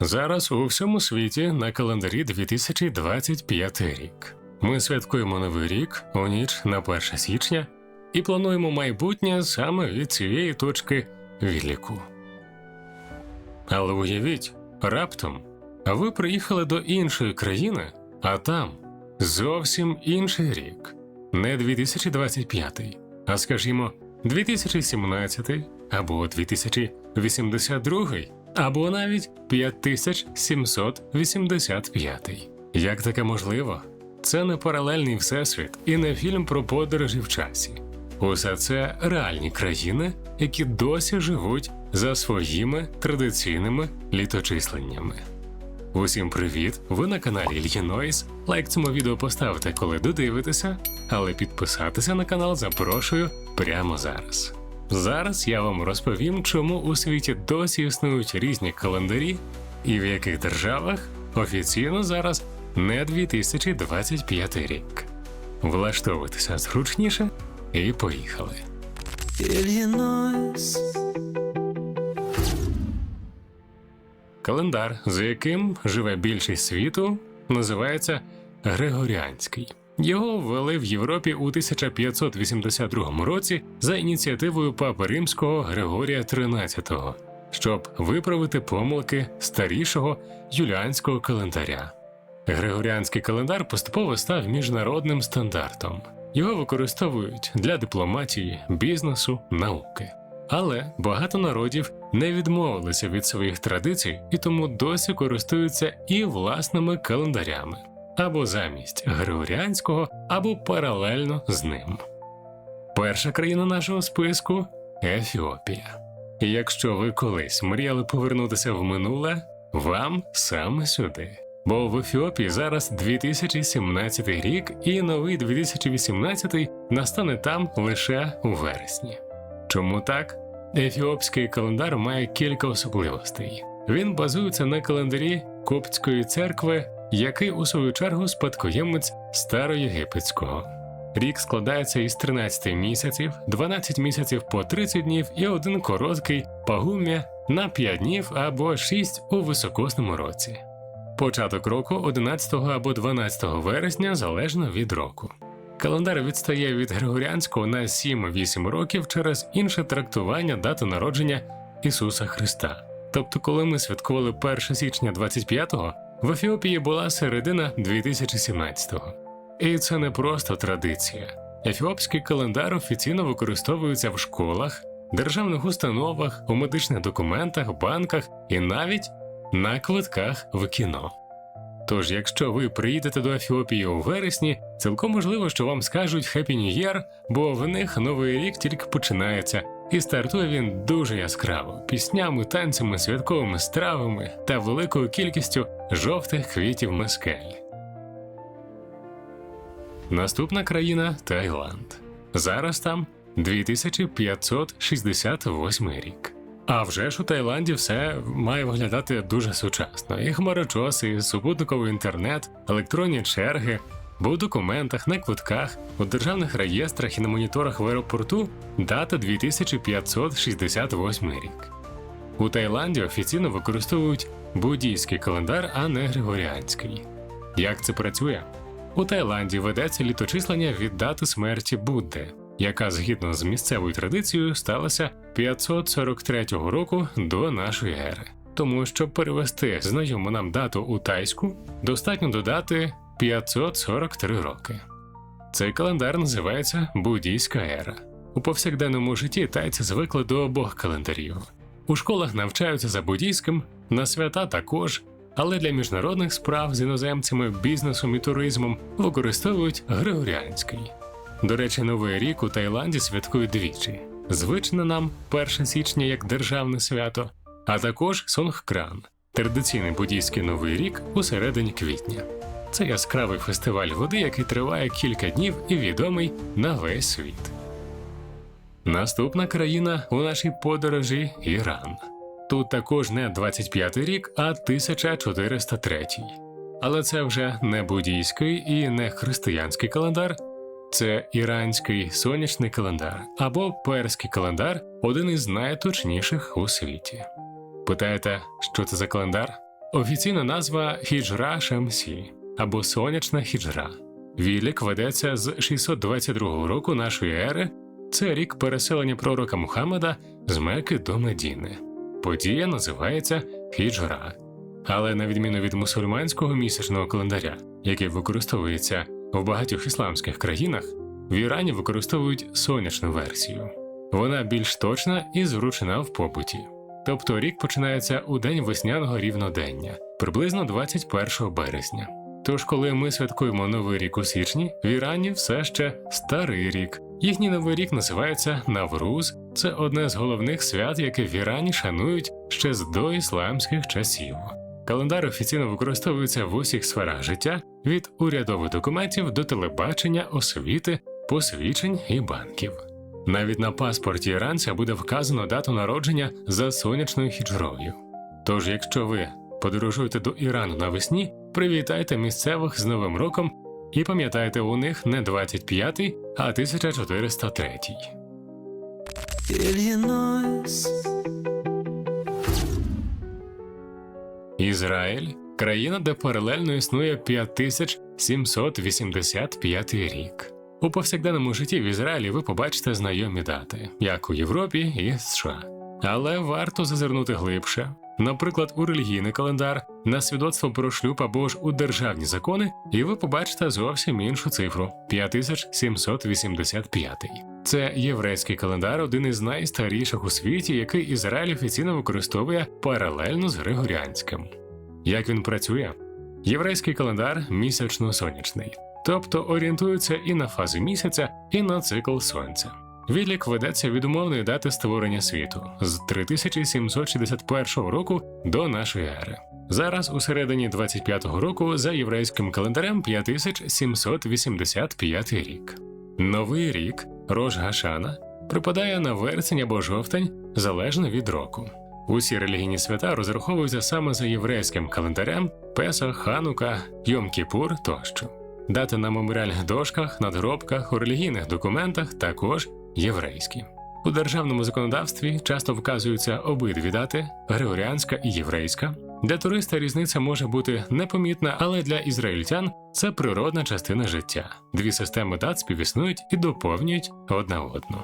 Зараз у всьому світі на календарі 2025 рік. Ми святкуємо Новий рік у ніч на 1 січня і плануємо майбутнє саме від цієї точки відліку. Але уявіть, раптом ви приїхали до іншої країни, а там зовсім інший рік. Не 2025, а скажімо, 2017 або 2082, або навіть 5785. Як таке можливо? Це не паралельний всесвіт і не фільм про подорожі в часі. Усе це реальні країни, які досі живуть за своїми традиційними літочисленнями. Усім привіт! Ви на каналі Ільї Нойс. Лайк цьому відео поставте, коли додивитеся, але підписатися на канал запрошую прямо зараз. Зараз я вам розповім, чому у світі досі існують різні календарі і в яких державах офіційно зараз не 2025 рік. Влаштовуйтеся зручніше і поїхали. Иллинойс, Календар, за яким живе більшість світу, називається Григоріанський. Його ввели в Європі у 1582 році за ініціативою папи римського Григорія XIII, щоб виправити помилки старішого юліанського календаря. Григоріанський календар поступово став міжнародним стандартом. Його використовують для дипломатії, бізнесу, науки. Але багато народів не відмовилися від своїх традицій і тому досі користуються і власними календарями або замість григоріанського, або паралельно з ним. Перша країна нашого списку Ефіопія. Якщо ви колись мріяли повернутися в минуле, вам саме сюди. Бо в Ефіопії зараз 2017 рік, і новий 2018 настане там лише у вересні. Чому так? Ефіопський календар має кілька особливостей. Він базується на календарі Коптської церкви, який у свою чергу спадкоємець староєгипетського. Рік складається із 13 місяців, 12 місяців по 30 днів і один короткий пагум'я на 5 днів або 6 у високосному році. Початок року 11 або 12 вересня залежно від року. Календар відстає від Григоріанського на 7-8 років через інше трактування дати народження Ісуса Христа. Тобто, коли ми святкували 1 січня 25-го, в Ефіопії була середина 2017-го. І це не просто традиція. Ефіопський календар офіційно використовується в школах, державних установах, у медичних документах, банках і навіть на квитках в кіно. Тож, якщо ви приїдете до Ефіопії у вересні, цілком можливо, що вам скажуть Happy New Year, бо в них новий рік тільки починається, і стартує він дуже яскраво піснями, танцями, святковими стравами та великою кількістю жовтих квітів мескель. Наступна країна Таїланд. Зараз там 2568 рік. А вже ж у Таїланді все має виглядати дуже сучасно. І хмарочоси, і супутниковий інтернет, електронні черги, бо у документах, на квитках, у державних реєстрах і на моніторах в аеропорту дата 2568 рік. У Таїланді офіційно використовують буддійський календар, а не григоріанський. Як це працює? У Таїланді ведеться літочислення від дати смерті Будди, яка згідно з місцевою традицією сталася 543 року до нашої ери. Тому, щоб перевести знайому нам дату у тайську, достатньо додати 543 роки. Цей календар називається буддійська ера. У повсякденному житті тайці звикли до обох календарів. У школах навчаються за буддійським, на свята також, але для міжнародних справ з іноземцями, бізнесом і туризмом використовують григоріанський. До речі, новий рік у Таїланді святкують двічі: звичне нам 1 січня як державне свято, а також Сонгкран традиційний буддійський новий рік у середині квітня. Це яскравий фестиваль води, який триває кілька днів і відомий на весь світ. Наступна країна у нашій подорожі Іран. Тут також не 25 рік, а 1403. Але це вже не буддійський і не християнський календар, це іранський сонячний календар або перський календар один із найточніших у світі. Питаєте, що це за календар? офіційна назва Хіджра Шамсі або Сонячна Хіджра. Відлік ведеться з 622 року нашої ери. Це рік переселення пророка Мухаммеда з Мекки до Медіни. Подія називається Хіджра. Але на відміну від мусульманського місячного календаря, який використовується в багатьох ісламських країнах, в Ірані використовують сонячну версію. Вона більш точна і зручна в побуті. Тобто рік починається у день весняного рівнодення, приблизно 21 березня. Тож, коли ми святкуємо новий рік у січні, в Ірані все ще старий рік. Їхній новий рік називається Навруз. Це одне з головних свят, яке в Ірані шанують ще з доісламських часів. Календар офіційно використовується в усіх сферах життя від урядових документів до телебачення, освіти, посвідчень і банків. Навіть на паспорті іранця буде вказано дату народження за сонячною хіджрою. Тож, якщо ви подорожуєте до Ірану навесні, привітайте місцевих з Новим роком і пам'ятайте, у них не 25-й, а 1403. Иллинойс, Ізраїль країна, де паралельно існує 5785 рік. У повсякденному житті в Ізраїлі ви побачите знайомі дати, як у Європі і США. Але варто зазирнути глибше. Наприклад, у релігійний календар, на свідоцтво про шлюб або ж у державні закони, і ви побачите зовсім іншу цифру 5785. Це єврейський календар, один із найстаріших у світі, який Ізраїль офіційно використовує паралельно з Григоріанським. Як він працює? Єврейський календар місячно-сонячний, тобто орієнтується і на фази місяця, і на цикл сонця. Відлік ведеться від умовної дати створення світу з 3761 року до нашої ери. Зараз у середині 25-го року за єврейським календарем 5785 рік. Новий рік Рож Гашана припадає на вересень або жовтень залежно від року. Усі релігійні свята розраховуються саме за єврейським календарем Песах, Ханука, Йом-Кіпур тощо. Дати на меморіальних дошках, надгробках, у релігійних документах також єврейські. У державному законодавстві часто вказуються обидві дати григоріанська і єврейська. Для туриста різниця може бути непомітна, але для ізраїльтян це природна частина життя. Дві системи дат співіснують і доповнюють одна одну.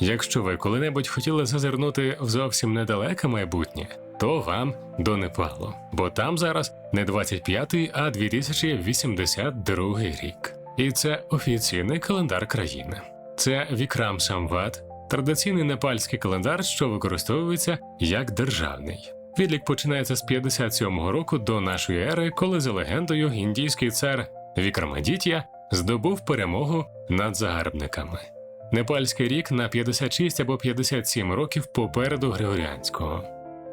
Якщо ви коли-небудь хотіли зазирнути в зовсім недалеке майбутнє, то вам до Непалу, бо там зараз не 25-й, а 2082 рік. І це офіційний календар країни. Це Вікрам Самват, традиційний непальський календар, що використовується як державний. Відлік починається з 57-го року до нашої ери, коли за легендою індійський цар Вікрамадітія здобув перемогу над загарбниками. Непальський рік на 56 або 57 років попереду Григоріанського.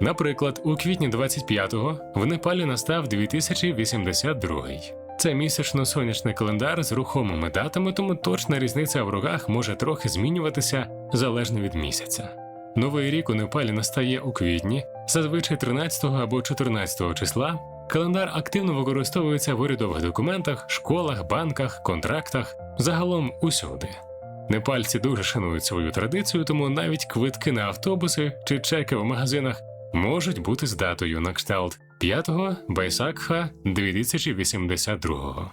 Наприклад, у квітні 25-го в Непалі настав 2082. Це місячно-сонячний календар з рухомими датами, тому точна різниця в роках може трохи змінюватися залежно від місяця. Новий рік у Непалі настає у квітні, зазвичай 13 або 14 числа. Календар активно використовується в урядових документах, школах, банках, контрактах, загалом усюди. Непальці дуже шанують свою традицію, тому навіть квитки на автобуси чи чеки в магазинах можуть бути з датою на кшталт 5-го Байсакха 2082.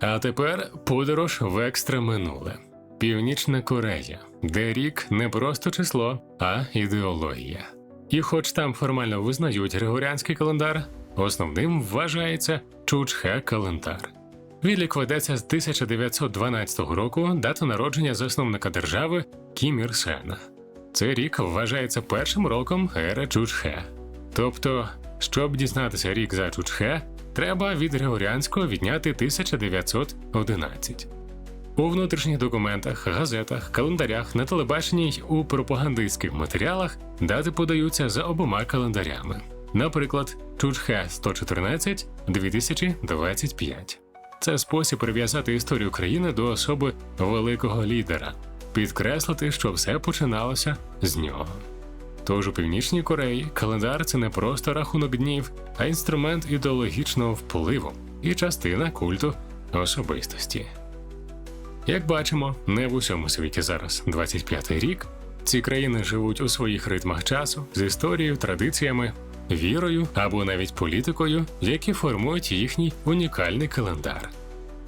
А тепер подорож в екстра минуле. Північна Корея, де рік не просто число, а ідеологія. І хоч там формально визнають григоріанський календар, основним вважається Чучхе календар. Відлік ведеться з 1912 року, дата народження засновника держави Кім Ір Сена. Цей рік вважається першим роком ери Чучхе. Тобто, щоб дізнатися рік за Чучхе, треба від Григоріанського відняти 1911. У внутрішніх документах, газетах, календарях, на телебаченні й у пропагандистських матеріалах дати подаються за обома календарями. Наприклад, Чучхе 114 2025. Це спосіб прив'язати історію країни до особи великого лідера, підкреслити, що все починалося з нього. Тож у Північній Кореї календар це не просто рахунок днів, а інструмент ідеологічного впливу і частина культу особистості. Як бачимо, не в усьому світі зараз 25-й рік, Ці країни живуть у своїх ритмах часу з історією, традиціями, вірою або навіть політикою, які формують їхній унікальний календар.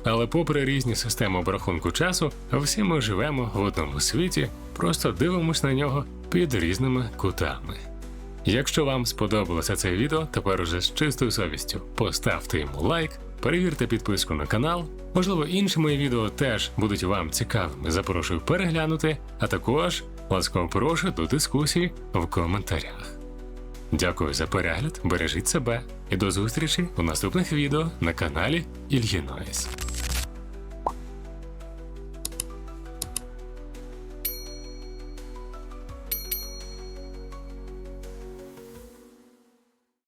Але попри різні системи обрахунку часу, всі ми живемо в одному світі, просто дивимось на нього під різними кутами. Якщо вам сподобалося це відео, тепер уже з чистою совістю поставте йому лайк, перевірте підписку на канал. Можливо, інші мої відео теж будуть вам цікавими. Запрошую переглянути, а також ласкаво прошу до дискусії в коментарях. Дякую за перегляд, бережіть себе і до зустрічі у наступних відео на каналі Ільїнойс.